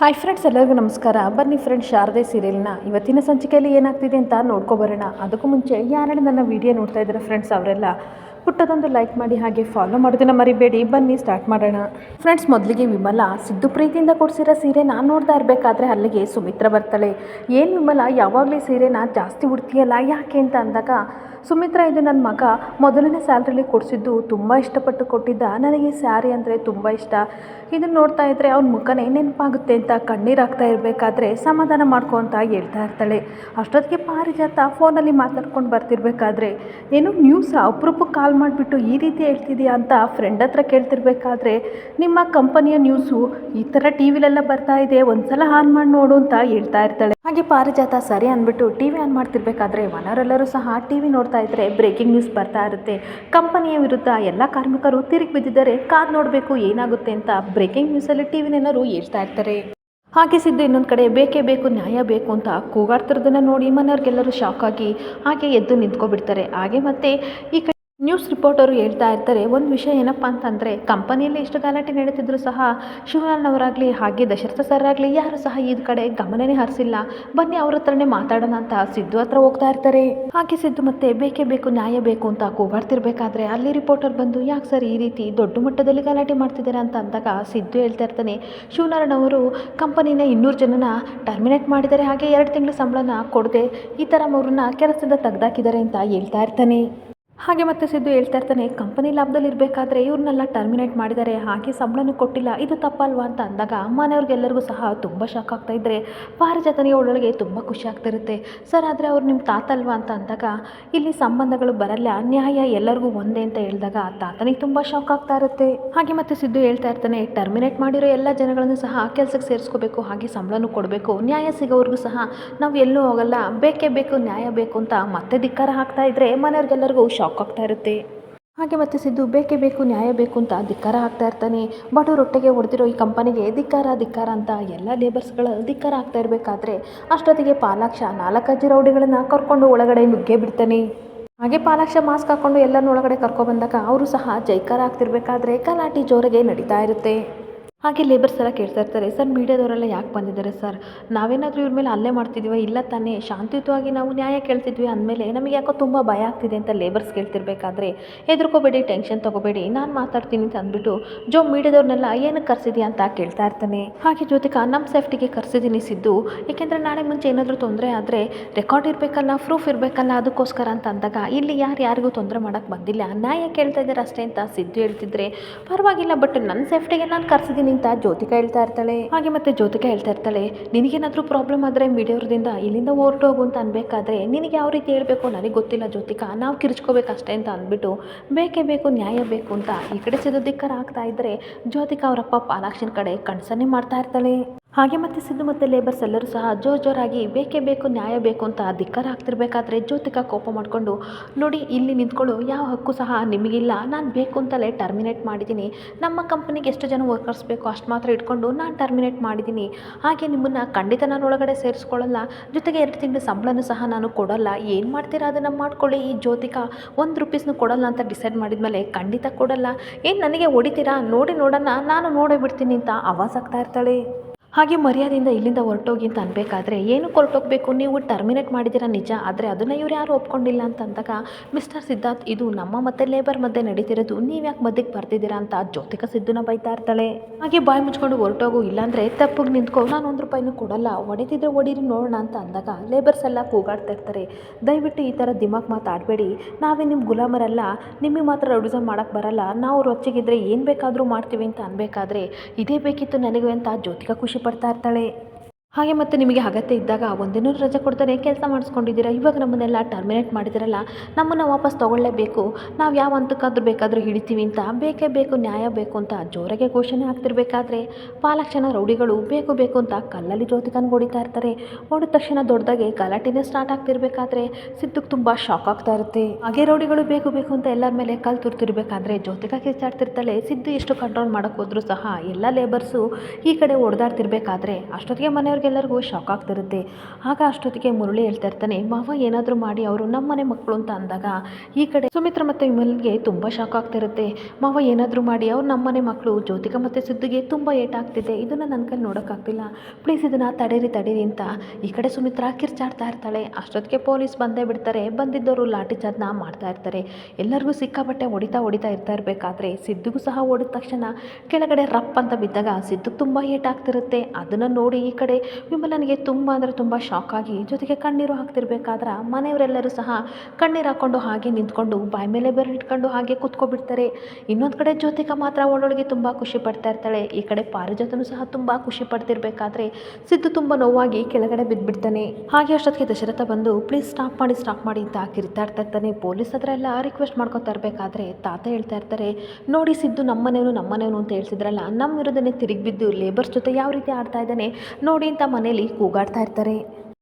Hi friends ಎಲ್ಲರಿಗೂ ನಮಸ್ಕಾರ. ಬನ್ನಿ ಫ್ರೆಂಡ್ಸ್ ಶಾರದೆ ಸೀರಿಯಲ್ನ ಇವತ್ತಿನ ಸಂಚಿಕೆಯಲ್ಲಿ ಏನಾಗ್ತಿದೆ ಅಂತ ನೋಡ್ಕೊಬರೋಣ ಅದಕ್ಕೂ ಮುಂಚೆ ಯಾರೆಲ್ಲ ನನ್ನ ವಿಡಿಯೋ ನೋಡ್ತಾ ಇದ್ದಾರೆ ಫ್ರೆಂಡ್ಸ್ ಅವರೆಲ್ಲ, ಪುಟ್ಟದೊಂದು ಲೈಕ್ ಮಾಡಿ ಹಾಗೆ ಫಾಲೋ ಮಾಡೋದನ್ನ ಮರಿಬೇಡಿ. ಬನ್ನಿ ಸ್ಟಾರ್ಟ್ ಮಾಡೋಣ. ಫ್ರೆಂಡ್ಸ್ ಮೊದಲಿಗೆ ವಿಮಲ ಸಿದ್ದು ಪ್ರೀತಿಯಿಂದ ಕೊಡಿಸಿರೋ ಸೀರೆ ನಾನು ನೋಡ್ತಾ ಇರಬೇಕಾದ್ರೆ ಅಲ್ಲಿಗೆ ಸುಮಿತ್ರ ಬರ್ತಾಳೆ. ಏನು ವಿಮಲ, ಯಾವಾಗಲೇ ಸೀರೆನ ಜಾಸ್ತಿ ಉಡ್ತೀಯಲ್ಲ ಯಾಕೆ ಅಂತ ಅಂದಾಗ ಸುಮಿತ್ರ ಇದು ನನ್ನ ಮಗ. ಮೊದಲನೇ ಸ್ಯಾಲ್ರಿಲಿ ಕೊಡಿಸಿದ್ದು ತುಂಬ ಇಷ್ಟಪಟ್ಟು ಕೊಟ್ಟಿದ್ದ. ನನಗೆ ಸ್ಯಾರಿ ಅಂದರೆ ತುಂಬ ಇಷ್ಟ. ಇದನ್ನು ನೋಡ್ತಾ ಇದ್ದರೆ ಅವ್ನ ಮುಖನೇ ನೆನಪಾಗುತ್ತೆ ಅಂತ ಕಣ್ಣೀರಾಗ್ತಾ ಇರಬೇಕಾದ್ರೆ ಸಮಾಧಾನ ಮಾಡ್ಕೊ ಅಂತ ಹೇಳ್ತಾ ಇರ್ತಾಳೆ. ಅಷ್ಟೊತ್ತಿಗೆ ಪಾರಿಜಾತ ಫೋನಲ್ಲಿ ಮಾತಾಡ್ಕೊಂಡು ಬರ್ತಿರ್ಬೇಕಾದ್ರೆ, ಏನು ನ್ಯೂಸ್? ಅಪರೂಪಕ್ಕೆ ಕಾಲ್ ಮಾಡಿಬಿಟ್ಟು ಈ ರೀತಿ ಹೇಳ್ತಿದ್ಯಾ ಅಂತ ಫ್ರೆಂಡ್ ಹತ್ರ ಕೇಳ್ತಿರ್ಬೇಕಾದ್ರೆ, ನಿಮ್ಮ ಕಂಪನಿಯ ನ್ಯೂಸು ಈ ಥರ ಟಿ ವಿಲೆಲ್ಲ ಬರ್ತಾ ಇದೆ ಒಂದು ಸಲ ಆನ್ ಮಾಡಿ ನೋಡು ಅಂತ ಹೇಳ್ತಾ ಇರ್ತಾಳೆ. ಹಾಗೆ ಪಾರಿಜಾತ ಸರಿ ಅಂದ್ಬಿಟ್ಟು ಟಿ ವಿ ಆನ್ ಮಾಡ್ತಿರ್ಬೇಕಾದ್ರೆ ಒನರೆಲ್ಲರೂ ಸಹ ಟಿ ವಿ ನೋಡ್ತಾ ಇದ್ರೆ ಬ್ರೇಕಿಂಗ್ ನ್ಯೂಸ್ ಬರ್ತಾ ಇರುತ್ತೆ. ಕಂಪನಿಯ ವಿರುದ್ಧ ಎಲ್ಲ ಕಾರ್ಮಿಕರು ತಿರುಗಿ ಬಿದ್ದಿದ್ದಾರೆ. ಕಾದು ನೋಡಬೇಕು ಏನಾಗುತ್ತೆ ಅಂತ ಬ್ರೇಕಿಂಗ್ ನ್ಯೂಸಲ್ಲಿ ಟಿ ವಿನೇನರು ಹೇಳ್ತಾ ಇರ್ತಾರೆ. ಹಾಗೆ ಸಿದ್ದು ಇನ್ನೊಂದು ಕಡೆ ಬೇಕೇ ಬೇಕು, ನ್ಯಾಯ ಬೇಕು ಅಂತ ಕೂಗಾಡ್ತಿರೋದನ್ನು ನೋಡಿ ಮನೆಯವ್ರಿಗೆಲ್ಲರೂ ಶಾಕ್ ಆಗಿ ಹಾಗೆ ಎದ್ದು ನಿಂತ್ಕೊಬಿಡ್ತಾರೆ. ಹಾಗೆ ಮತ್ತೆ ಈ ಕಡೆ ನ್ಯೂಸ್ ರಿಪೋರ್ಟರು ಹೇಳ್ತಾ ಇರ್ತಾರೆ, ಒಂದು ವಿಷಯ ಏನಪ್ಪ ಅಂತಂದರೆ, ಕಂಪನಿಯಲ್ಲಿ ಎಷ್ಟು ಗಲಾಟೆ ನಡೀತಿದ್ರು ಸಹ ಶಿವನವರಾಗಲಿ ಹಾಗೆ ದಶರಥ ಸರ್ ಆಗಲಿ ಯಾರು ಸಹ ಈ ಕಡೆ ಗಮನನೇ ಹರಿಸಿಲ್ಲ. ಬನ್ನಿ ಅವ್ರ ಹತ್ರನೇ ಮಾತಾಡೋಣ ಅಂತ ಸಿದ್ದು ಹತ್ರ ಹೋಗ್ತಾ ಇರ್ತಾರೆ. ಹಾಗೆ ಸಿದ್ದು, ಮತ್ತೆ ಬೇಕೇ ಬೇಕು, ನ್ಯಾಯ ಬೇಕು ಅಂತ ಕೂಗಾಡ್ತಿರ್ಬೇಕಾದ್ರೆ ಅಲ್ಲಿ ರಿಪೋರ್ಟರ್ ಬಂದು, ಯಾಕೆ ಸರ್ ಈ ರೀತಿ ದೊಡ್ಡ ಮಟ್ಟದಲ್ಲಿ ಗಲಾಟೆ ಮಾಡ್ತಿದ್ದಾರೆ ಅಂತ ಅಂದಾಗ ಸಿದ್ದು ಹೇಳ್ತಾ ಇರ್ತಾನೆ ಶಿವನಾರಾಯಣ ಅವರು ಕಂಪನಿನ ಇನ್ನೂರು ಜನನ ಟರ್ಮಿನೇಟ್ ಮಾಡಿದ್ದಾರೆ, ಹಾಗೆ ಎರಡು ತಿಂಗಳ ಸಂಬಳನ ಕೊಡದೆ ಈ ಥರ ಅವ್ರನ್ನ ಕೆಲಸದಿಂದ ತೆಗ್ದಾಕಿದ್ದಾರೆ ಅಂತ ಹೇಳ್ತಾ ಇರ್ತಾನೆ. ಹಾಗೆ ಮತ್ತೆ ಸಿದ್ದು ಹೇಳ್ತಾ ಇರ್ತಾನೆ, ಕಂಪನಿ ಲಾಭದಲ್ಲಿ ಇರಬೇಕಾದ್ರೆ ಇವ್ರನ್ನೆಲ್ಲ ಟರ್ಮಿನೇಟ್ ಮಾಡಿದ್ದಾರೆ, ಹಾಗೆ ಸಂಬಳನೂ ಕೊಟ್ಟಿಲ್ಲ, ಇದು ತಪ್ಪಲ್ವಾ? ಅಂತ ಅಂದಾಗ ಮನೆಯವ್ರಿಗೆಲ್ಲರಿಗೂ ಸಹ ತುಂಬ ಶಾಕ್ ಆಗ್ತಾ ಇದ್ದರೆ ಪಾರಿಜಾತನಿಗೆ ಅವಳೊಳಗೆ ತುಂಬ ಖುಷಿ ಆಗ್ತಿರುತ್ತೆ ಸರ್, ಆದರೆ ಅವ್ರು ನಿಮ್ಮ ತಾತ ಅಲ್ವಾ ಅಂತ ಅಂದಾಗ, ಇಲ್ಲಿ ಸಂಬಂಧಗಳು ಬರಲ್ಲ, ಅನ್ಯಾಯ ಎಲ್ಲರಿಗೂ ಒಂದೇ ಅಂತ ಹೇಳಿದಾಗ ತಾತನಿಗೆ ತುಂಬ ಶಾಕ್ ಆಗ್ತಾ ಇರುತ್ತೆ. ಹಾಗೆ ಮತ್ತೆ ಸಿದ್ದು ಹೇಳ್ತಾ ಇರ್ತಾನೆ, ಟರ್ಮಿನೇಟ್ ಮಾಡಿರೋ ಎಲ್ಲ ಜನಗಳನ್ನು ಸಹ ಕೆಲಸಕ್ಕೆ ಸೇರಿಸ್ಕೋಬೇಕು, ಹಾಗೆ ಸಂಬಳನೂ ಕೊಡಬೇಕು, ನ್ಯಾಯ ಸಿಗೋವರೆಗೂ ಸಹ ನಾವು ಎಲ್ಲೂ ಹೋಗಲ್ಲ, ಬೇಕೇ ಬೇಕು, ನ್ಯಾಯ ಬೇಕು ಅಂತ ಮತ್ತೆ ಧಿಕ್ಕಾರ ಹಾಕ್ತಾ ಇದ್ರೆ ಮನೆಯವ್ರಿಗೆಲ್ಲರಿಗೂ ಶಾಕ್ ಆಗ್ತಾ ಇರುತ್ತೆ. ಹಾಗೆ ಮತ್ತೆ ಸಿದ್ದು, ಬೇಕೇ ಬೇಕು, ನ್ಯಾಯ ಬೇಕು ಅಂತ ಧಿಕ್ಕಾರ ಆಗ್ತಾ ಇರ್ತಾನೆ. ಬಡ ರೊಟ್ಟೆಗೆ ಹೊಡೆದಿರೋ ಈ ಕಂಪನಿಗೆ ಧಿಕ್ಕಾರ ಧಿಕ್ಕಾರ ಅಂತ ಎಲ್ಲ ಲೇಬರ್ಸ್ಗಳ ಧಿಕ್ಕಾರ ಆಗ್ತಾ ಇರಬೇಕಾದ್ರೆ ಅಷ್ಟೊತ್ತಿಗೆ ಪಾಲಾಕ್ಷ ನಾಲ್ಕಜ್ಜಿ ರೌಡಿಗಳನ್ನು ಕರ್ಕೊಂಡು ಒಳಗಡೆ ನುಗ್ಗೇ ಬಿಡ್ತಾನೆ. ಹಾಗೆ ಪಾಲಾಕ್ಷ ಮಾಸ್ಕ್ ಹಾಕೊಂಡು ಎಲ್ಲರನ್ನೂ ಒಳಗಡೆ ಕರ್ಕೊಬಂದಾಗ ಅವರು ಸಹ ಜೈಕಾರ ಆಗ್ತಿರ್ಬೇಕಾದ್ರೆ ಕಲಾಟಿ ಜೋರಿಗೆ ನಡೀತಾ ಇರುತ್ತೆ. ಹಾಗೆ ಲೇಬರ್ಸ್ ಎಲ್ಲ ಕೇಳ್ತಾ ಇರ್ತಾರೆ. ಸರ್, ಮೀಡಿಯಾದವರೆಲ್ಲ ಯಾಕೆ ಬಂದಿದ್ದಾರೆ ಸರ್? ನಾವೇನಾದರೂ ಇವ್ರ ಮೇಲೆ ಅಲ್ಲೇ ಮಾಡ್ತಿದ್ವಿ? ಇಲ್ಲ ತಾನೇ. ಶಾಂತಿಯುತವಾಗಿ ನಾವು ನ್ಯಾಯ ಕೇಳ್ತಿದ್ವಿ ಅಂದಮೇಲೆ ನಮಗೆ ಯಾಕೋ ತುಂಬ ಭಯ ಆಗ್ತಿದೆ ಅಂತ ಲೇಬರ್ಸ್ ಕೇಳ್ತಿರ್ಬೇಕಾದ್ರೆ. ಹೆದರ್ಕೋಬೇಡಿ ಟೆನ್ಷನ್ ತೊಗೋಬೇಡಿ. ನಾನು ಮಾತಾಡ್ತೀನಿ ಅಂತ ಅಂದ್ಬಿಟ್ಟು ಜೋ ಮೀಡಿಯಾದವ್ರನ್ನೆಲ್ಲ ಏನಕ್ಕೆ ಕರೆಸಿದ್ಯಾ ಅಂತ ಕೇಳ್ತಾ ಇರ್ತಾನೆ. ಹಾಗೆ ಜೊತೆಗೆ ನಮ್ಮ ಸೇಫ್ಟಿಗೆ ಕರ್ಸಿದ್ದೀನಿ ಸಿದ್ದು. ಏಕೆಂದರೆ ನಾಳೆ ಮುಂಚೆ ಏನಾದರೂ ತೊಂದರೆ ಆದರೆ ರೆಕಾರ್ಡ್ ಇರಬೇಕಲ್ಲ ಪ್ರೂಫ್ ಇರಬೇಕಲ್ಲ ಅದಕ್ಕೋಸ್ಕರ ಅಂತ ಅಂದಾಗ ಇಲ್ಲಿ ಯಾರು ಯಾರಿಗೂ ತೊಂದರೆ ಮಾಡೋಕ್ಕೆ ಬಂದಿಲ್ಲ. ನ್ಯಾಯ ಕೇಳ್ತಾ ಇದ್ದಾರೆ ಅಷ್ಟೇ ಅಂತ ಸಿದ್ದು ಹೇಳ್ತಿದ್ರೆ. ಪರವಾಗಿಲ್ಲ ಬಟ್ ನನ್ನ ಸೇಫ್ಟಿಗೆ ನಾನು ಕರೆಸಿದ್ದೀನಿ ಅಂತ ಜ್ಯೋತಿಕ ಹೇಳ್ತಾ ಇರ್ತಾಳೆ. ಹಾಗೆ ಮತ್ತೆ ಜ್ಯೋತಿಕ ಹೇಳ್ತಾ ಇರ್ತಾಳೆ, ನಿನಗೇನಾದರೂ ಪ್ರಾಬ್ಲಮ್ ಆದರೆ ಮೀಡಿಯವ್ರದಿಂದ ಇಲ್ಲಿಂದ ಹೋಗು ಅಂತ ಅನ್ಬೇಕಾದ್ರೆ ನಿನಗೆ ಯಾವ ರೀತಿ ಹೇಳಬೇಕು ನನಗೆ ಗೊತ್ತಿಲ್ಲ ಜ್ಯೋತಿಕ, ನಾವು ಕಿರ್ಚ್ಕೋಬೇಕಷ್ಟೇ ಅಂತ ಅಂದ್ಬಿಟ್ಟು ಬೇಕೇ ಬೇಕು, ನ್ಯಾಯ ಬೇಕು ಅಂತ ಈ ಕಡೆ ಸಿದ್ದಿಕ್ಕರ ಆಗ್ತಾ ಇದ್ದರೆ ಜ್ಯೋತಿಕಾ ಅವರಪ್ಪ ಪಾಲಾಕ್ಷನ್ ಕಡೆ ಕಣ್ಸನ್ನೇ ಮಾಡ್ತಾ ಇರ್ತಾಳೆ. ಹಾಗೆ ಮತ್ತೆ ಸಿದ್ದು ಮತ್ತು ಲೇಬರ್ಸ್ ಎಲ್ಲರೂ ಸಹ ಜೋರು ಜೋರಾಗಿ ಬೇಕೇ ಬೇಕು, ನ್ಯಾಯ ಬೇಕು ಅಂತ ಧಿಕ್ಕಾರ ಆಗ್ತಿರ್ಬೇಕಾದ್ರೆ ಜ್ಯೋತಿಕಾ ಕೋಪ ಮಾಡಿಕೊಂಡು, ನೋಡಿ, ಇಲ್ಲಿ ನಿಂತ್ಕೊಳ್ಳು, ಯಾವ ಹಕ್ಕು ಸಹ ನಿಮಗಿಲ್ಲ, ನಾನು ಬೇಕು ಅಂತಲೇ ಟರ್ಮಿನೇಟ್ ಮಾಡಿದ್ದೀನಿ. ನಮ್ಮ ಕಂಪ್ನಿಗೆ ಎಷ್ಟು ಜನ ವರ್ಕರ್ಸ್ ಬೇಕು ಅಷ್ಟು ಮಾತ್ರ ಇಟ್ಕೊಂಡು ನಾನು ಟರ್ಮಿನೇಟ್ ಮಾಡಿದ್ದೀನಿ. ಹಾಗೆ ನಿಮ್ಮನ್ನು ಖಂಡಿತ ನಾನು ಒಳಗಡೆ ಸೇರಿಸ್ಕೊಳ್ಳಲ್ಲ, ಜೊತೆಗೆ ಎರಡು ತಿಂಗಳು ಸಂಬಳನೂ ಸಹ ನಾನು ಕೊಡಲ್ಲ. ಏನು ಮಾಡ್ತೀರಾ ಅದನ್ನು ಮಾಡ್ಕೊಳ್ಳಿ, ಈ ಜ್ಯೋತಿಕಾ. ಒಂದು ರುಪೀಸ್ನು ಕೊಡಲ್ಲ ಅಂತ ಡಿಸೈಡ್ ಮಾಡಿದ ಮೇಲೆ ಖಂಡಿತ ಕೊಡಲ್ಲ. ಏನು ನನಗೆ ಹೊಡಿತೀರಾ? ನೋಡಿ ನೋಡೋಣ ನಾನು ನೋಡೇ ಬಿಡ್ತೀನಿ ಅಂತ ಆವಾಜ್ ಆಗ್ತಾ ಇರ್ತಾಳೆ. ಹಾಗೆ ಮರ್ಯಾದೆಯಿಂದ ಇಲ್ಲಿಂದ ಹೊರಟೋಗಿ ಅಂತ ಅನ್ಬೇಕಾದ್ರೆ ಏನು ಹೊರಟೋಗ್ಬೇಕು ನೀವು ಟರ್ಮಿನೇಟ್ ಮಾಡಿದ್ದೀರಾ ನಿಜ, ಆದರೆ ಅದನ್ನು ಇವ್ರು ಯಾರು ಒಪ್ಕೊಂಡಿಲ್ಲ ಅಂತ ಅಂದಾಗ ಮಿಸ್ಟರ್ ಸಿದ್ಧಾರ್ಥ್, ಇದು ನಮ್ಮ ಮತ್ತೆ ಲೇಬರ್ ಮಧ್ಯೆ ನಡೀತಿರೋದು, ನೀವು ಯಾಕೆ ಮಧ್ಯಕ್ಕೆ ಬರ್ತಿದ್ದೀರಾ ಅಂತ ಜ್ಯೋತಿಕ ಸಿದ್ಧನ ಬೈತಾ ಇರ್ತಾಳೆ. ಹಾಗೆ ಬಾಯಿ ಮುಚ್ಕೊಂಡು ಹೊರಟೋಗು, ಇಲ್ಲಾಂದ್ರೆ ತಪ್ಪಿಗೆ ನಿಂತ್ಕೊ, ನಾನು ಒಂದು ರೂಪಾಯಿನೂ ಕೊಡಲ್ಲ, ಹೊಡೆದಿದ್ರೆ ಹೊಡೀರಿ ನೋಡೋಣ ಅಂತ ಅಂದಾಗ ಲೇಬರ್ಸ್ ಎಲ್ಲ ಕೂಗಾಡ್ತಾ ಇರ್ತಾರೆ. ದಯವಿಟ್ಟು ಈ ಥರ ದಿಮಾಕ್ ಮಾತಾಡಬೇಡಿ. ನಾವೇ ನಿಮ್ಮ ಗುಲಾಮರಲ್ಲ, ನಿಮಗೆ ಮಾತ್ರ ರೌಡಿಸಮ್ ಮಾಡೋಕ್ಕೆ ಬರಲ್ಲ, ನಾವು ರೊಚ್ಚಿಗಿದ್ರೆ ಏನು ಬೇಕಾದರೂ ಮಾಡ್ತೀವಿ ಅಂತ ಅನ್ಬೇಕಾದ್ರೆ, ಇದೇ ಬೇಕಿತ್ತು ನನಗೆ ಅಂತ ಜ್ಯೋತಿಕ ಖುಷಿ ಪಡ್ತಾ ಇರ್ತಾಳೆ ಹಾಗೆ ಮತ್ತೆ ನಿಮಗೆ ಅಗತ್ಯ ಇದ್ದಾಗ ಒಂದಿನ ರಜೆ ಕೊಡ್ತಾರೆ, ಕೆಲಸ ಮಾಡಿಸ್ಕೊಂಡಿದ್ದೀರಾ, ಇವಾಗ ನಮ್ಮನ್ನೆಲ್ಲ ಟರ್ಮಿನೇಟ್ ಮಾಡಿದಿರಲ್ಲ ನಮ್ಮನ್ನು ವಾಪಸ್ ತೊಗೊಳ್ಳೇಬೇಕು, ನಾವು ಯಾವ ಹಂತಕ್ಕಾದ್ರೂ ಬೇಕಾದರೂ ಹಿಡಿತೀವಿ ಅಂತ, ಬೇಕೇ ಬೇಕು, ನ್ಯಾಯ ಬೇಕು ಅಂತ ಜೋರಾಗೆ ಘೋಷಣೆ ಆಗ್ತಿರ್ಬೇಕಾದ್ರೆ, ಪಾಲಕ್ಷಣ ರೌಡಿಗಳು ಬೇಕು ಬೇಕು ಅಂತ ಕಲ್ಲಲ್ಲಿ ಜ್ಯೋತಿಕನ ಹೊಡಿತಾ ಇರ್ತಾರೆ, ಹೊಡೆದ ತಕ್ಷಣ ದೊಡ್ಡದಾಗಿ ಗಲಾಟೆನೇ ಸ್ಟಾರ್ಟ್ ಆಗ್ತಿರ್ಬೇಕಾದ್ರೆ ಸಿದ್ದಕ್ಕೆ ತುಂಬ ಶಾಕ್ ಆಗ್ತಾ ಇರುತ್ತೆ. ಹಾಗೆ ರೌಡಿಗಳು ಬೇಕು ಬೇಕು ಅಂತ ಎಲ್ಲರ ಮೇಲೆ ಕಲ್ಲು ತುರ್ತಿರ್ಬೇಕಾದ್ರೆ ಜ್ಯೋತಿಕ ಕಿಚ್ಚಾಡ್ತಿರ್ತಾಳೆ ಸಿದ್ದು ಎಷ್ಟು ಕಂಟ್ರೋಲ್ ಮಾಡೋಕ್ಕೋದ್ರೂ ಸಹ ಎಲ್ಲ ಲೇಬರ್ಸು ಈ ಕಡೆ ಹೊಡೆದಾಡ್ತಿರ್ಬೇಕಾದ್ರೆ ಅಷ್ಟೊತ್ತಿಗೆ ಮನೆಯವ್ರಿಗೆ ಅವ್ರಿಗೆಲ್ಲರಿಗೂ ಶಾಕ್ ಆಗ್ತಿರುತ್ತೆ. ಆಗ ಅಷ್ಟೊತ್ತಿಗೆ ಮುರಳಿ ಹೇಳ್ತಾ ಇರ್ತಾನೆ, ಮಾವ, ಏನಾದರೂ ಮಾಡಿ ಅವರು ನಮ್ಮನೆ ಮಕ್ಕಳು ಅಂತ ಅಂದಾಗ ಈ ಕಡೆ ಸುಮಿತ್ರ ಮತ್ತು ವಿಮಲ್ಗೆ ತುಂಬ ಶಾಕ್ ಆಗ್ತಿರುತ್ತೆ. ಮಾವ, ಏನಾದರೂ ಮಾಡಿ ಅವ್ರು ನಮ್ಮನೆ ಮಕ್ಕಳು ಜ್ಯೋತಿಕ ಮತ್ತು ಸಿದ್ದುಗೆ ತುಂಬ ಏಟಾಗ್ತಿದೆ ಇದನ್ನು ನನ್ನ ಕೈಲಿ ನೋಡೋಕ್ಕಾಗ್ತಿಲ್ಲ ಪ್ಲೀಸ್ ಇದನ್ನು ತಡೀರಿ ತಡೀರಿ ಅಂತ. ಈ ಕಡೆ ಸುಮಿತ್ರ ಕಿರ್ಚಾಡ್ತಾ ಇರ್ತಾಳೆ. ಅಷ್ಟೊತ್ತಿಗೆ ಪೊಲೀಸ್ ಬಂದೇ ಬಿಡ್ತಾರೆ. ಬಂದಿದ್ದವರು ಲಾಠಿ ಚಾರ್ಜ್ನ ಮಾಡ್ತಾ ಇರ್ತಾರೆ. ಎಲ್ಲರಿಗೂ ಸಿಕ್ಕಾಪಟ್ಟೆ ಹೊಡಿತಾ ಹೊಡಿತಾ ಇರ್ತಾ ಇರಬೇಕಾದ್ರೆ ಸಿದ್ದುಗೂ ಸಹ ಹೊಡೆದ ತಕ್ಷಣ ಕೆಳಗಡೆ ರಪ್ ಅಂತ ಬಿದ್ದಾಗ ಸಿದ್ದು ತುಂಬ ಏಟಾಗ್ತಿರುತ್ತೆ ಅದನ್ನು ನೋಡಿ ಈ ಕಡೆ ವಿಮಲನಿಗೆ ತುಂಬ ಅಂದರೆ ತುಂಬ ಶಾಕ್ ಆಗಿ ಜೊತೆಗೆ ಕಣ್ಣೀರು ಹಾಕ್ತಿರ್ಬೇಕಾದ್ರೆ ಮನೆಯವರೆಲ್ಲರೂ ಸಹ ಕಣ್ಣೀರು ಹಾಕ್ಕೊಂಡು ಹಾಗೆ ನಿಂತ್ಕೊಂಡು ಬಾಯಿ ಮೇಲೆ ಬೆರಳಿಟ್ಕೊಂಡು ಹಾಗೆ ಕೂತ್ಕೊಬಿಡ್ತಾರೆ. ಇನ್ನೊಂದು ಕಡೆ ಜ್ಯೋತಿಕಾ ಮಾತ್ರ ಅವಳೊಳಗೆ ತುಂಬ ಖುಷಿ ಪಡ್ತಾ ಇರ್ತಾಳೆ. ಈ ಕಡೆ ಪಾರಿಜಾತನು ಸಹ ತುಂಬ ಖುಷಿ ಪಡ್ತಿರ್ಬೇಕಾದ್ರೆ ಸಿದ್ದು ತುಂಬ ನೋವಾಗಿ ಕೆಳಗಡೆ ಬಿದ್ದುಬಿಡ್ತಾನೆ ಹಾಗೆ ಅಷ್ಟೊತ್ತಿಗೆ ದಶರಥ ಬಂದು ಪ್ಲೀಸ್ ಸ್ಟಾಪ್ ಮಾಡಿ ಸ್ಟಾಪ್ ಮಾಡಿ ಅಂತ ಕಿರಿತಾ ಇರ್ತಾ ಇರ್ತಾನೆ. ಪೊಲೀಸ್ ಹತ್ರ ಎಲ್ಲ ರಿಕ್ವೆಸ್ಟ್ ಮಾಡ್ಕೊತಾ ಇರಬೇಕಾದ್ರೆ ತಾತ ಹೇಳ್ತಾ ಇರ್ತಾರೆ, ನೋಡಿ ಸಿದ್ದು ನಮ್ಮನೇನು ನಮ್ಮನೇನು ಅಂತ ಹೇಳ್ತಿದ್ರಲ್ಲ ನಮ್ಮ ವಿರುದ್ಧನೇ ತಿರುಗಿ ಬಿದ್ದು ಲೇಬರ್ಸ್ ಜೊತೆ ಯಾವ ರೀತಿ ಆಡ್ತಾ ಇದ್ದಾನೆ? ನೋಡಿ ಅಂತ ಮನೇಲಿ ಕೂಗಾಡ್ತಾ ಇರ್ತಾರೆ.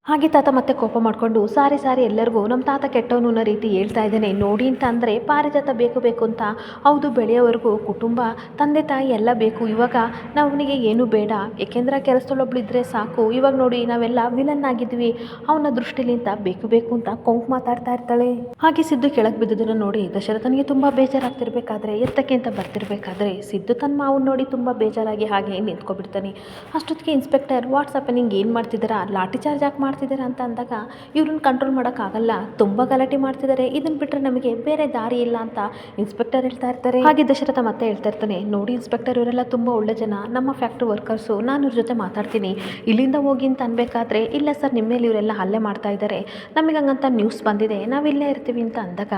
ಹಾಗೆ ತಾತ ಮತ್ತೆ ಕೋಪ ಮಾಡಿಕೊಂಡು, ಸಾರಿ ಸಾರಿ ಎಲ್ಲರಿಗೂ ನಮ್ಮ ತಾತ ಕೆಟ್ಟವನು ಅನ್ನೋ ರೀತಿ ಹೇಳ್ತಾ ಇದ್ದಾನೆ. ನೋಡಿ ಅಂತ ಅಂದರೆ ಪಾರಿಜಾತ ಬೇಕು ಬೇಕು ಅಂತ. ಹೌದು, ಬೆಳೆಯೋವರೆಗೂ ಕುಟುಂಬ, ತಂದೆ, ತಾಯಿ ಎಲ್ಲ ಬೇಕು. ಇವಾಗ ನಾವು ಅವನಿಗೆ ಏನೂ ಬೇಡ. ಏಕೆಂದರೆ ಕೆಲಸದೊಳೊಬ್ಳು ಇದ್ದರೆ ಸಾಕು. ಇವಾಗ ನೋಡಿ ನಾವೆಲ್ಲ ವಿಲನ್ ಆಗಿದ್ವಿ. ಅವನ ದೃಷ್ಟಿಲಿಂತ ಬೇಕು ಬೇಕು ಅಂತ ಕೊಂಕ್ ಮಾತಾಡ್ತಾ ಇರ್ತಾಳೆ. ಹಾಗೆ ಸಿದ್ದು ಕೆಳಗೆ ಬಿದ್ದುದನ್ನು ನೋಡಿ ದಶರಥನಿಗೆ ತುಂಬ ಬೇಜಾರಾಗ್ತಿರ್ಬೇಕಾದ್ರೆ, ಎತ್ತಕ್ಕೆ ಅಂತ ಬರ್ತಿರ್ಬೇಕಾದ್ರೆ ಸಿದ್ದು ತನ್ನ ಮಾವನ್ನ ನೋಡಿ ತುಂಬ ಬೇಜಾರಾಗಿ ಹಾಗೆ ನಿಂತ್ಕೊಬಿಡ್ತಾನೆ. ಅಷ್ಟೊತ್ತಿಗೆ ಇನ್ಸ್ಪೆಕ್ಟರ್ ವಾಟ್ಸಪ್ಪ ನಿಂಗೆ ಏನು ಮಾಡ್ತಿದ್ದೀರಾ? ಲಾಠಿ ಚಾರ್ಜ್ ಯಾಕೆ ಮಾಡ್ತಿದ್ದೀರಾ ಅಂತ ಅಂದಾಗ ಇವ್ರನ್ನ ಕಂಟ್ರೋಲ್ ಮಾಡೋಕ್ಕಾಗಲ್ಲ. ತುಂಬ ಗಲಾಟೆ ಮಾಡ್ತಿದ್ದಾರೆ ಇದನ್ನು ಬಿಟ್ಟರೆ ನಮಗೆ ಬೇರೆ ದಾರಿ ಇಲ್ಲ ಅಂತ ಇನ್ಸ್ಪೆಕ್ಟರ್ ಹೇಳ್ತಾ ಇರ್ತಾರೆ. ಹಾಗೆ ದಶರಥ ಮತ್ತೆ ಹೇಳ್ತಾ ಇರ್ತಾನೆ, ನೋಡಿ ಇನ್ಸ್ಪೆಕ್ಟರ್ ಇವರೆಲ್ಲ ತುಂಬ ಒಳ್ಳೆ ಜನ. ನಮ್ಮ ಫ್ಯಾಕ್ಟ್ರಿ ವರ್ಕರ್ಸು ನಾನು ಇವ್ರ ಜೊತೆ ಮಾತಾಡ್ತೀನಿ. ಇಲ್ಲಿಂದ ಹೋಗಿ ಅಂತ ಅನ್ಬೇಕಾದ್ರೆ, ಇಲ್ಲ ಸರ್ ನಿಮ್ಮ ಮೇಲೆ ಇವರೆಲ್ಲ ಹಲ್ಲೆ ಮಾಡ್ತಾ ಇದ್ದಾರೆ ನಮಗೆ ಹಂಗಂತ ನ್ಯೂಸ್ ಬಂದಿದೆ. ನಾವು ಇಲ್ಲೇ ಇರ್ತೀವಿ ಅಂತ ಅಂದಾಗ,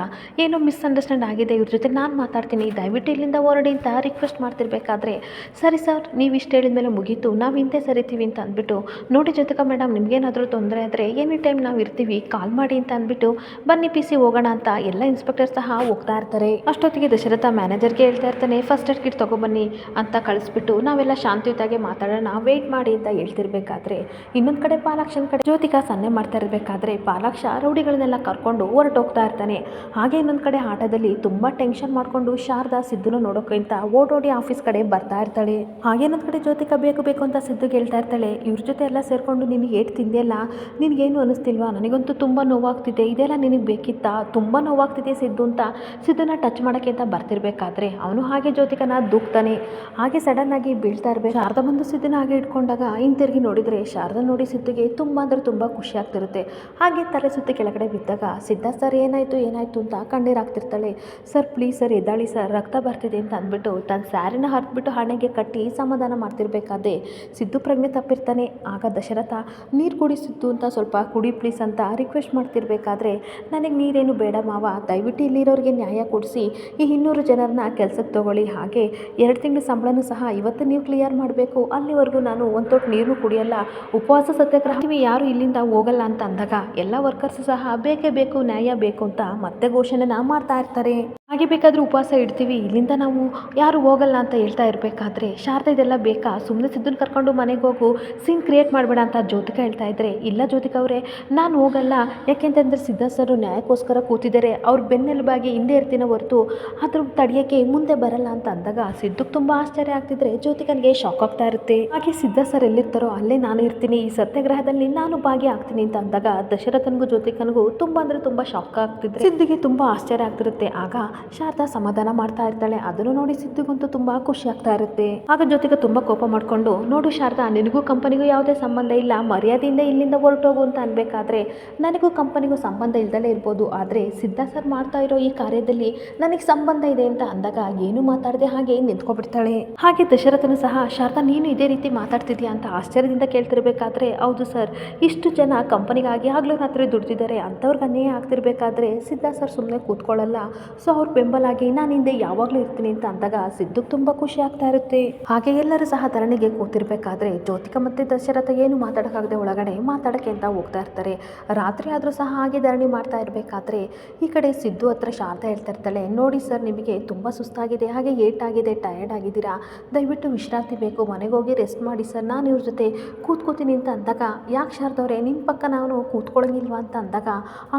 ಏನೋ ಮಿಸ್ಅಂಡರ್ಸ್ಟ್ಯಾಂಡ್ ಆಗಿದೆ. ಇವ್ರ ಜೊತೆ ನಾನು ಮಾತಾಡ್ತೀನಿ. ದಯವಿಟ್ಟು ಇಲ್ಲಿಂದ ಹೊರಡಿ ಅಂತ ರಿಕ್ವೆಸ್ಟ್ ಮಾಡ್ತಿರ್ಬೇಕಾದ್ರೆ, ಸರಿ ಸರ್, ನೀವು ಇಷ್ಟು ಹೇಳಿದ ಮೇಲೆ ಮುಗೀತು. ನಾವು ಹಿಂದೆ ಸರಿತೀವಿ ಅಂತ ಅಂದ್ಬಿಟ್ಟು, ನೋಡಿ ಜೊತೆಗೆ ಮೇಡಮ್ ನಿಮಗೇನಾದರೂ ತೊಂದರೆ ಆದರೆ ಎನಿ ಟೈಮ್ ನಾವು ಇರ್ತೀವಿ ಕಾಲ್ ಮಾಡಿ ಅಂತ ಅಂದ್ಬಿಟ್ಟು ಬನ್ನಿ ಪಿ ಸಿ ಹೋಗೋಣ ಅಂತ ಎಲ್ಲ ಇನ್ಸ್ಪೆಕ್ಟರ್ ಸಹ ಹೋಗ್ತಾ ಇರ್ತಾರೆ. ಅಷ್ಟೊತ್ತಿಗೆ ದಶರಥ ಮ್ಯಾನೇಜರ್ಗೆ ಹೇಳ್ತಾ ಇರ್ತಾನೆ ಫಸ್ಟ್ ಏಡ್ ಕಿಟ್ ತೊಗೊಬನ್ನಿ ಅಂತ ಕಳಿಸ್ಬಿಟ್ಟು ನಾವೆಲ್ಲ ಶಾಂತಿಯುತಾಗಿ ಮಾತಾಡೋಣ ವೇಟ್ ಮಾಡಿ ಅಂತ ಹೇಳ್ತಿರ್ಬೇಕಾದ್ರೆ, ಇನ್ನೊಂದು ಕಡೆ ಪಾಲಾಕ್ಷನ ಕಡೆ ಜ್ಯೋತಿಕ ಸನ್ನೆ ಮಾಡ್ತಾ ಇರಬೇಕಾದ್ರೆ ಪಾಲಾಕ್ಷ ರೌಡಿಗಳನ್ನೆಲ್ಲ ಕರ್ಕೊಂಡು ಹೊರಟೋಗ್ತಾ ಇರ್ತಾನೆ. ಹಾಗೆ ಇನ್ನೊಂದು ಕಡೆ ಆಟದಲ್ಲಿ ತುಂಬ ಟೆನ್ಷನ್ ಮಾಡಿಕೊಂಡು ಶಾರದಾ ಸಿದ್ದು ನೋಡೋಕ್ಕಿಂತ ಓಡೋಡಿ ಆಫೀಸ್ ಕಡೆ ಬರ್ತಾ ಇರ್ತಾಳೆ. ಹಾಗೆ ಇನ್ನೊಂದು ಕಡೆ ಜ್ಯೋತಿಕ ಬೇಕು ಬೇಕು ಅಂತ ಸಿದ್ದು ಹೇಳ್ತಾ ಇರ್ತಾಳೆ, ಇವ್ರ ಜೊತೆ ಎಲ್ಲ ಸೇರಿಕೊಂಡು ನಿನಗೆ ಏಟ್ ತಿಂದೆಲ್ಲ ನಿನಗೇನು ಅನ್ನಿಸ್ತಿಲ್ವಾ? ನನಗಂತೂ ತುಂಬ ನೋವಾಗ್ತಿದೆ. ಇದೆಲ್ಲ ನಿನಗೆ ಬೇಕಿತ್ತಾ? ತುಂಬ ನೋವಾಗ್ತಿದೆ ಸಿದ್ದು ಅಂತ ಸಿದ್ದುನ ಟಚ್ ಮಾಡೋಕ್ಕೆ ಅಂತ ಬರ್ತಿರ್ಬೇಕಾದ್ರೆ ಅವನು ಹಾಗೆ ಜ್ಯೋತಿಕನ ದೂಕ್ತಾನೆ. ಹಾಗೆ ಸಡನ್ನಾಗಿ ಬೀಳ್ತಾ ಇರಬೇಕು. ಶಾರದಾ ಬಂದು ಸಿದ್ದನ ಹಾಗೆ ಇಟ್ಕೊಂಡಾಗ ಹಿಂತಿರುಗಿ ನೋಡಿದರೆ ಶಾರದ ನೋಡಿ ಸಿದ್ದಿಗೆ ತುಂಬ ಅಂದರೆ ತುಂಬ ಖುಷಿ ಆಗ್ತಿರುತ್ತೆ. ಹಾಗೆ ತಲೆ ಸುತ್ತಿ ಕೆಳಗಡೆ ಬಿದ್ದಾಗ ಸಿದ್ಧ, ಸರ್, ಏನಾಯಿತು? ಏನಾಯಿತು? ಅಂತ ಕಣ್ಣೀರಾಗ್ತಿರ್ತಾಳೆ ಸರ್ ಪ್ಲೀಸ್ ಸರ್, ಎದ್ದಾಳಿ ಸರ್, ರಕ್ತ ಬರ್ತಿದೆ ಅಂತ ಅಂದ್ಬಿಟ್ಟು ತನ್ನ ಸ್ಯಾರಿನ ಹರಿದ್ಬಿಟ್ಟು ಹಣೆಗೆ ಕಟ್ಟಿ ಸಮಾಧಾನ ಮಾಡ್ತಿರ್ಬೇಕಾದ್ರೆ ಸಿದ್ದು ಪ್ರಜ್ಞೆ ತಪ್ಪಿರ್ತಾನೆ. ಆಗ ದಶರಥ, ನೀರು ಕುಡಿ ಸಿದ್ದು ಅಂತ ಸ್ವಲ್ಪ ಕುಡಿ ಪ್ಲೀಸ್ ಅಂತ ರಿಕ್ವೆಸ್ಟ್ ಮಾಡ್ತಿರ್ಬೇಕಾದ್ರೆ ನನಗೆ ನೀರೇನು ಬೇಡ ಮಾವ. ದಯವಿಟ್ಟು ಇಲ್ಲಿರೋರಿಗೆ ನ್ಯಾಯ ಕೊಡಿಸಿ. ಈ ಇನ್ನೂರು ಜನರನ್ನ ಕೆಲಸಕ್ಕೆ ತೊಗೊಳ್ಳಿ. ಹಾಗೆ ಎರಡು ತಿಂಗಳು ಸಂಬಳನೂ ಸಹ ಇವತ್ತು ನೀವು ಕ್ಲಿಯರ್ ಮಾಡಬೇಕು. ಅಲ್ಲಿವರೆಗೂ ನಾನು ಒಂದು ತೊಟ್ಟು ನೀರು ಕುಡಿಯಲ್ಲ. ಉಪವಾಸ ಸತ್ಯಾಗ್ರಹ ಯಾರು ಇಲ್ಲಿಂದ ಹೋಗಲ್ಲ ಅಂತ ಅಂದಾಗ ಎಲ್ಲ ವರ್ಕರ್ಸು ಸಹ ಬೇಕೇ ಬೇಕು, ನ್ಯಾಯ ಬೇಕು ಅಂತ ಮತ್ತೆ ಘೋಷಣೆನ ಮಾಡ್ತಾ ಇರ್ತಾರೆ. ಹಾಗೆ ಬೇಕಾದರೂ ಉಪವಾಸ ಇಡ್ತೀವಿ. ಇಲ್ಲಿಂದ ನಾವು ಯಾರು ಹೋಗಲ್ಲ ಅಂತ ಹೇಳ್ತಾ ಇರಬೇಕಾದ್ರೆ ಶಾರದಾ ಇದೆಲ್ಲ ಬೇಕಾ? ಸುಮ್ಮನೆ ಸಿದ್ದನ್ನ ಕರ್ಕೊಂಡು ಮನೆಗೆ ಹೋಗು. ಸೀನ್ ಕ್ರಿಯೇಟ್ ಮಾಡಬೇಡ ಅಂತ ಜ್ಯೋತಿಕ ಹೇಳ್ತಾ ಇದ್ದರೆ ಇಲ್ಲ ಜ್ಯೋತಿಕ ಅವರೇ, ನಾನು ಹೋಗಲ್ಲ. ಯಾಕೆಂತಂದರೆ ಸಿದ್ಧ ಸರ್ ನ್ಯಾಯಕ್ಕೋಸ್ಕರ ಕೂತಿದ್ದಾರೆ. ಅವ್ರ ಬೆನ್ನೆಲುಬಾಗಿ ಹಿಂದೆ ಇರ್ತೀನ ಹೊರತು ಅದ್ರ ತಡೆಯೋಕ್ಕೆ ಮುಂದೆ ಬರಲ್ಲ ಅಂತ ಅಂದಾಗ ಸಿದ್ಧಕ್ಕೆ ತುಂಬ ಆಶ್ಚರ್ಯ ಆಗ್ತಿದ್ರೆ ಜ್ಯೋತಿಕನಿಗೆ ಶಾಕ್ ಆಗ್ತಾ ಇರುತ್ತೆ. ಹಾಗೆ ಸಿದ್ಧ ಸರ್ ಎಲ್ಲಿರ್ತಾರೋ ಅಲ್ಲೇ ನಾನು ಇರ್ತೀನಿ. ಈ ಸತ್ಯಾಗ್ರಹದಲ್ಲಿ ನಾನು ಭಾಗಿಯಾಗ್ತೀನಿ ಅಂತ ಅಂದಾಗ ದಶರಥನಿಗೂ ಜ್ಯೋತಿಕನಿಗೂ ತುಂಬ ಅಂದರೆ ತುಂಬ ಶಾಕ್ ಆಗ್ತಿದ್ರೆ ಸಿದ್ಧಿಗೆ ತುಂಬ ಆಶ್ಚರ್ಯ ಆಗ್ತಿರುತ್ತೆ. ಆಗ ಶಾರದಾ ಸಮಾಧಾನ ಮಾಡ್ತಾ ಇರ್ತಾಳೆ. ಅದನ್ನು ನೋಡಿ ಸಿದ್ದುಗಂತೂ ತುಂಬ ಖುಷಿ ಆಗ್ತಾ ಇರುತ್ತೆ. ಆಗ ಜೊತೆಗೆ ತುಂಬ ಕೋಪ ಮಾಡ್ಕೊಂಡು, ನೋಡು ಶಾರದಾ, ನಿನಗೂ ಕಂಪನಿಗೂ ಯಾವುದೇ ಸಂಬಂಧ ಇಲ್ಲ. ಮರ್ಯಾದೆಯಿಂದ ಇಲ್ಲಿಂದ ಹೊರಟೋಗು ಅಂತ ಅನ್ಬೇಕಾದ್ರೆ ನನಗೂ ಕಂಪನಿಗೂ ಸಂಬಂಧ ಇಲ್ದಲೇ ಇರ್ಬೋದು. ಆದರೆ ಸಿದ್ಧ ಸರ್ ಮಾಡ್ತಾ ಇರೋ ಈ ಕಾರ್ಯದಲ್ಲಿ ನನಗೆ ಸಂಬಂಧ ಇದೆ ಅಂತ ಅಂದಾಗ ಏನು ಮಾತಾಡದೆ ಹಾಗೆ ನಿಂತ್ಕೊಬಿಡ್ತಾಳೆ. ಹಾಗೆ ದಶರಥನು ಸಹ, ಶಾರದಾ, ನೀನು ಇದೇ ರೀತಿ ಮಾತಾಡ್ತಿದ್ಯಾ ಅಂತ ಆಶ್ಚರ್ಯದಿಂದ ಕೇಳ್ತಿರ್ಬೇಕಾದ್ರೆ, ಹೌದು ಸರ್. ಇಷ್ಟು ಜನ ಕಂಪನಿಗಾಗಿ ಆಗ್ಲೂ ರಾತ್ರಿ ದುಡ್ತಿದ್ದಾರೆ ಅಂಥವ್ರಿಗೆ ಅನ್ಯಾಯ ಆಗ್ತಿರ್ಬೇಕಾದ್ರೆ ಸಿದ್ಧ ಸರ್ ಸುಮ್ಮನೆ ಕೂತ್ಕೊಳ್ಳಲ್ಲ. ಸೊ ಅವ್ರ ಬೆಂಬಲಾಗಿ ನಾನು ಹಿಂದೆ ಯಾವಾಗಲೂ ಇರ್ತೀನಿ ಅಂತ ಅಂದಾಗ ಸಿದ್ದು ತುಂಬ ಖುಷಿ ಆಗ್ತಾ ಇರುತ್ತೆ. ಹಾಗೆ ಎಲ್ಲರೂ ಸಹ ಧರಣಿಗೆ ಕೂತಿರ್ಬೇಕಾದ್ರೆ ಜ್ಯೋತಿಕ ಮತ್ತೆ ದಶರಥ ಏನು ಮಾತಾಡೋಕ್ಕಾಗದೆ ಒಳಗಡೆ ಮಾತಾಡೋಕ್ಕೆ ಅಂತ ಹೋಗ್ತಾ ಇರ್ತಾರೆ. ರಾತ್ರಿ ಆದರೂ ಸಹ ಹಾಗೆ ಧರಣಿ ಮಾಡ್ತಾ ಇರಬೇಕಾದ್ರೆ ಈ ಕಡೆ ಸಿದ್ದು ಹತ್ರ ಶಾರದಾ ಹೇಳ್ತಾ ಇರ್ತಾಳೆ, ನೋಡಿ ಸರ್, ನಿಮಗೆ ತುಂಬ ಸುಸ್ತಾಗಿದೆ, ಹಾಗೆ ಏಟಾಗಿದೆ ಟಯರ್ಡ್ ಆಗಿದ್ದೀರಾ? ದಯವಿಟ್ಟು ವಿಶ್ರಾಂತಿ ಬೇಕು, ಮನೆಗೆ ಹೋಗಿ ರೆಸ್ಟ್ ಮಾಡಿ ಸರ್, ನಾನು ಇವ್ರ ಜೊತೆ ಕೂತ್ಕೋತೀನಿ ಅಂತ ಅಂದಾಗ, ಯಾಕೆ ಶಾರದವ್ರೆ ನಿನ್ನ ಪಕ್ಕ ನಾನು ಕೂತ್ಕೊಳ್ಳೋಂಗಿಲ್ವಾ ಅಂತ ಅಂದಾಗ,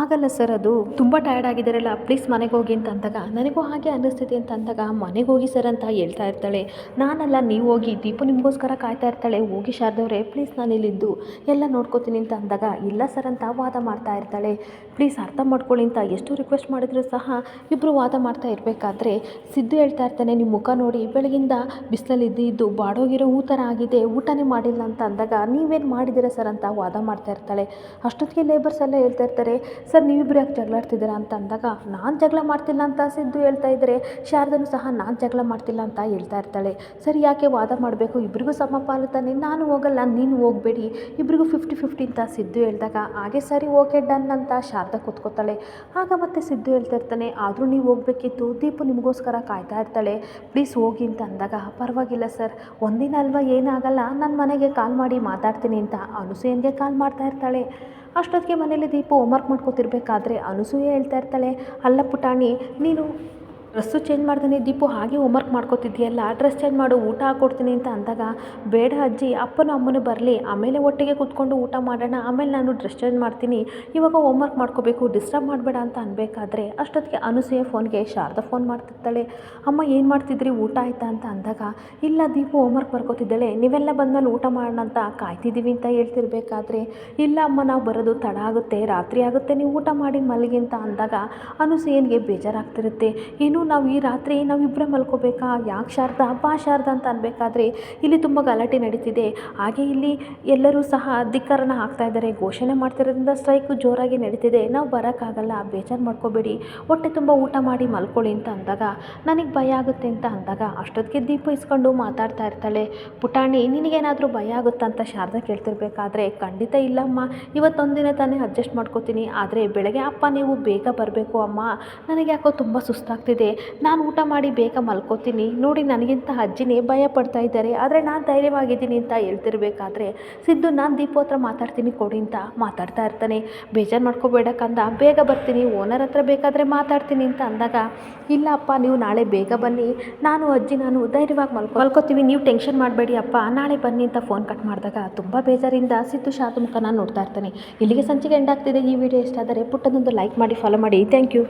ಆಗಲ್ಲ ಸರ್, ಅದು ತುಂಬ ಟಯರ್ಡ್ ಆಗಿದ್ದಾರಲ್ಲ ಪ್ಲೀಸ್ ಮನೆಗೆ ಹೋಗಿ ಅಂತ ಅಂದಾಗ ನನಗೂ ಹಾಗೆ ಅನ್ನಿಸ್ತಿದೆ ಅಂತ ಅಂದಾಗ ಮನೆಗೆ ಹೋಗಿ ಸರ್ ಅಂತ ಹೇಳ್ತಾ ಇರ್ತಾಳೆ. ನಾನಲ್ಲ, ನೀವು ಹೋಗಿ ದೀಪು ನಿಮಗೋಸ್ಕರ ಕಾಯ್ತಾ ಇರ್ತಾಳೆ. ಹೋಗಿ ಶಾರದವ್ರೆ ಪ್ಲೀಸ್ ನಾನು ಇಲ್ಲಿದ್ದು. ಎಲ್ಲ ನೋಡ್ಕೋತೀನಿ ಅಂತ ಅಂದಾಗ ಇಲ್ಲ ಸರ್ ಅಂತ ವಾದ ಮಾಡ್ತಾ ಇರ್ತಾಳೆ. ಪ್ಲೀಸ್ ಅರ್ಥ ಮಾಡ್ಕೊಳ್ಳಿ ಅಂತ ಎಷ್ಟು ರಿಕ್ವೆಸ್ಟ್ ಮಾಡಿದರೂ ಸಹ ಇಬ್ಬರು ವಾದ ಮಾಡ್ತಾ ಇರಬೇಕಾದ್ರೆ ಸಿದ್ದು ಹೇಳ್ತಾ ಇರ್ತಾನೆ ನಿಮ್ಮ ಮುಖ ನೋಡಿ, ಬೆಳಗಿಂದ ಬಿಸಿಲಲ್ಲಿ ಇದ್ದು ಇದ್ದು ಬಾಡೋಗಿರೋ ಹೂ ಥರ ಆಗಿದೆ, ಊಟನೇ ಮಾಡಿಲ್ಲ ಅಂತ ಅಂದಾಗ ನೀವೇನು ಮಾಡಿದ್ದೀರ ಸರ್ ಅಂತ ವಾದ ಮಾಡ್ತಾ ಇರ್ತಾಳೆ. ಅಷ್ಟೊತ್ತಿಗೆ ಲೇಬರ್ಸ್ ಎಲ್ಲ ಹೇಳ್ತಾ ಇರ್ತಾರೆ, ಸರ್ ನೀವಿಬ್ಬರು ಯಾಕೆ ಜಗಳಾಡ್ತಿದ್ದೀರಾ ಅಂತ ಅಂದಾಗ ನಾನು ಜಗಳ ಮಾಡ್ತಿಲ್ಲ ಅಂತ ಸಿದ್ದು ಹೇಳ್ತಾ ಇದ್ದರೆ ಶಾರದನು ಸಹ ನಾನು ಜಗಳ ಮಾಡ್ತಿಲ್ಲ ಅಂತ ಹೇಳ್ತಾ ಇರ್ತಾಳೆ. ಸರಿ, ಯಾಕೆ ವಾದ ಮಾಡಬೇಕು? ಇಬ್ಬರಿಗೂ ಸಮಪಾಲು ತಾನೆ ನಾನು ಹೋಗಲ್ಲ, ನೀನು ಹೋಗಬೇಡಿ. ಇಬ್ಬರಿಗೂ ಫಿಫ್ಟಿ ಫಿಫ್ಟಿ ಅಂತ ಸಿದ್ದು ಹೇಳಿದಾಗ, ಹಾಗೆ ಸರಿ ಓಕೆ ಡನ್ ಅಂತ ಶಾರದಾ ಕೂತ್ಕೋತಾಳೆ. ಆಗ ಮತ್ತೆ ಸಿದ್ದು ಹೇಳ್ತಾ ಇರ್ತಾನೆ, ಆದರೂ ನೀವು ಹೋಗಬೇಕಿತ್ತು, ದೀಪು ನಿಮಗೋಸ್ಕರ ಕಾಯ್ತಾ ಇರ್ತಾಳೆ. ಪ್ಲೀಸ್ ಹೋಗಿ ಅಂತ ಅಂದಾಗ, ಪರವಾಗಿಲ್ಲ ಸರ್, ಒಂದಿನ ಅಲ್ವಾ ಏನಾಗಲ್ಲ ನನ್ನ ಮನೆಗೆ ಕಾಲ್ ಮಾಡಿ ಮಾತಾಡ್ತೀನಿ ಅಂತ ಅನುಸೂಯನ್ಗೆ ಕಾಲ್ ಮಾಡ್ತಾ ಇರ್ತಾಳೆ. ಅಷ್ಟೊತ್ತಿಗೆ ಮನೇಲಿ ದೀಪು ಹೋಮ್ವರ್ಕ್ ಮಾಡ್ಕೋತಿರ್ಬೇಕಾದ್ರೆ ಅನುಸೂಯ ಹೇಳ್ತಾ ಇರ್ತಾಳೆ, ಅಲ್ಲ ಪುಟಾಣಿ, ನೀನು ಡ್ರೆಸ್ಸು ಚೇಂಜ್ ಮಾಡ್ತೀನಿ ದೀಪು ಹಾಗೆ ಹೋಮ್ವರ್ಕ್ ಮಾಡ್ಕೋತಿದ್ದೀಯಲ್ಲ ಡ್ರೆಸ್ ಚೇಂಜ್ ಮಾಡು, ಊಟ ಹಾಕ್ಕೊಡ್ತೀನಿ ಅಂತ ಅಂದಾಗ ಬೇಡ ಅಜ್ಜಿ, ಅಪ್ಪನೂ ಅಮ್ಮನೂ ಬರಲಿ, ಆಮೇಲೆ ಒಟ್ಟಿಗೆ ಕೂತ್ಕೊಂಡು ಊಟ ಮಾಡೋಣ, ಆಮೇಲೆ ನಾನು ಡ್ರೆಸ್ ಚೇಂಜ್ ಮಾಡ್ತೀನಿ, ಇವಾಗ ಹೋಮ್ವರ್ಕ್ ಮಾಡ್ಕೋಬೇಕು ಡಿಸ್ಟರ್ಬ್ ಮಾಡಬೇಡ ಅಂತ ಅನ್ಬೇಕಾದ್ರೆ ಅಷ್ಟೊತ್ತಿಗೆ ಅನುಸೂಯ ಫೋನ್ಗೆ ಶಾರದಾ ಫೋನ್ ಮಾಡ್ತಿರ್ತಾಳೆ. ಅಮ್ಮ, ಏನು ಮಾಡ್ತಿದ್ರಿ, ಊಟ ಆಯ್ತಾ ಅಂತ ಅಂದಾಗ, ಇಲ್ಲ ದೀಪು ಹೋಮ್ವರ್ಕ್ ಬರ್ಕೋತಿದ್ದಾಳೆ, ನೀವೆಲ್ಲ ಬಂದಮೇಲೆ ಊಟ ಮಾಡೋಣ ಅಂತ ಕಾಯ್ತಿದ್ದೀವಿ ಅಂತ ಹೇಳ್ತಿರ್ಬೇಕಾದ್ರೆ, ಇಲ್ಲ ಅಮ್ಮ, ನಾವು ಬರೋದು ತಡ ಆಗುತ್ತೆ, ರಾತ್ರಿ ಆಗುತ್ತೆ, ನೀವು ಊಟ ಮಾಡಿ ಮಲಗಿ ಅಂತ ಅಂದಾಗ ಅನುಸೂಯನ್ಗೆ ಬೇಜಾರಾಗ್ತಿರುತ್ತೆ. ಏನು ನಾವು ಈ ರಾತ್ರಿ ನಾವಿಬ್ಬರೇ ಮಲ್ಕೋಬೇಕಾ? ಯಾಕೆ ಶಾರದಾ? ಬಾ ಶಾರದಾ ಅಂತ ಅನ್ಬೇಕಾದ್ರೆ ಇಲ್ಲಿ ತುಂಬ ಗಲಾಟೆ ನಡೀತಿದೆ. ಹಾಗೆ ಇಲ್ಲಿ ಎಲ್ಲರೂ ಸಹ ಧಿಕ್ಕಾರನ ಹಾಕ್ತಾ ಇದ್ದಾರೆ. ಘೋಷಣೆ ಮಾಡ್ತಿರೋದ್ರಿಂದ ಸ್ಟ್ರೈಕು ಜೋರಾಗಿ ನಡೀತಿದೆ. ನಾವು ಬರೋಕ್ಕಾಗಲ್ಲ. ಬೇಜಾರು ಮಾಡ್ಕೋಬೇಡಿ. ಹೊಟ್ಟೆ ತುಂಬ ಊಟ ಮಾಡಿ ಮಲ್ಕೊಳ್ಳಿ ಅಂತ ಅಂದಾಗ, ನನಗೆ ಭಯ ಆಗುತ್ತೆ ಅಂತ ಅಂದಾಗ ಅಷ್ಟೊತ್ತಿಗೆ ದೀಪ ಇಸ್ಕೊಂಡು ಮಾತಾಡ್ತಾ ಇರ್ತಾಳೆ. ಪುಟಾಣಿ, ನಿನಗೇನಾದರೂ ಭಯ ಆಗುತ್ತಾ ಅಂತ ಶಾರದಾ ಕೇಳ್ತಿರ್ಬೇಕಾದ್ರೆ ಖಂಡಿತ ಇಲ್ಲಮ್ಮ. ಇವತ್ತೊಂದಿನ ತಾನೇ ಅಡ್ಜಸ್ಟ್ ಮಾಡ್ಕೋತೀನಿ. ಆದರೆ ಬೆಳಗ್ಗೆ ಅಪ್ಪ ನೀವು ಬೇಗ ಬರಬೇಕು ಅಮ್ಮ. ನನಗೆ ಯಾಕೋ ತುಂಬ ಸುಸ್ತಾಗ್ತಿದೆ. ನಾನು ಊಟ ಮಾಡಿ ಬೇಗ ಮಲ್ಕೋತೀನಿ. ನೋಡಿ ನನಗಿಂತ ಅಜ್ಜಿನೇ ಭಯ ಪಡ್ತಾ ಇದ್ದಾರೆ. ಆದರೆ ನಾನು ಧೈರ್ಯವಾಗಿದ್ದೀನಿ ಅಂತ ಹೇಳ್ತಿರ್ಬೇಕಾದ್ರೆ ಸಿದ್ದು ನಾನು ದೀಪು ಹತ್ರ ಮಾತಾಡ್ತೀನಿ ಕೊಡಿ ಅಂತ ಮಾತಾಡ್ತಾ ಇರ್ತಾನೆ. ಬೇಜಾರು ಮಾಡ್ಕೋಬೇಡ ಕಂದ. ಬೇಗ ಬರ್ತೀನಿ. ಓನರ್ ಹತ್ರ ಬೇಕಾದರೆ ಮಾತಾಡ್ತೀನಿ ಅಂತ ಅಂದಾಗ, ಇಲ್ಲ ಅಪ್ಪ, ನೀವು ನಾಳೆ ಬೇಗ ಬನ್ನಿ. ನಾನು ಅಜ್ಜಿ, ನಾನು ಧೈರ್ಯವಾಗಿ ಮಲ್ಕೊ, ಮಲ್ಕೋತೀವಿ. ನೀವು ಟೆನ್ಷನ್ ಮಾಡಬೇಡಿ ಅಪ್ಪ. ನಾಳೆ ಬನ್ನಿ ಅಂತ ಫೋನ್ ಕಟ್ ಮಾಡಿದಾಗ ತುಂಬ ಬೇಜಾರಿಂದ ಸಿದ್ದು ಶಾರದ ಮುಖನ ನೋಡ್ತಾ ಇರ್ತಾನೆ. ಇಲ್ಲಿಗೆ ಸಂಚಿಗೆ ಎಂಡ್ ಆಗ್ತಿದೆ. ಈ ವಿಡಿಯೋ ಇಷ್ಟ ಆದರೆ ಪುಟ್ಟದೊಂದು ಲೈಕ್ ಮಾಡಿ ಫಾಲೋ ಮಾಡಿ. Thank you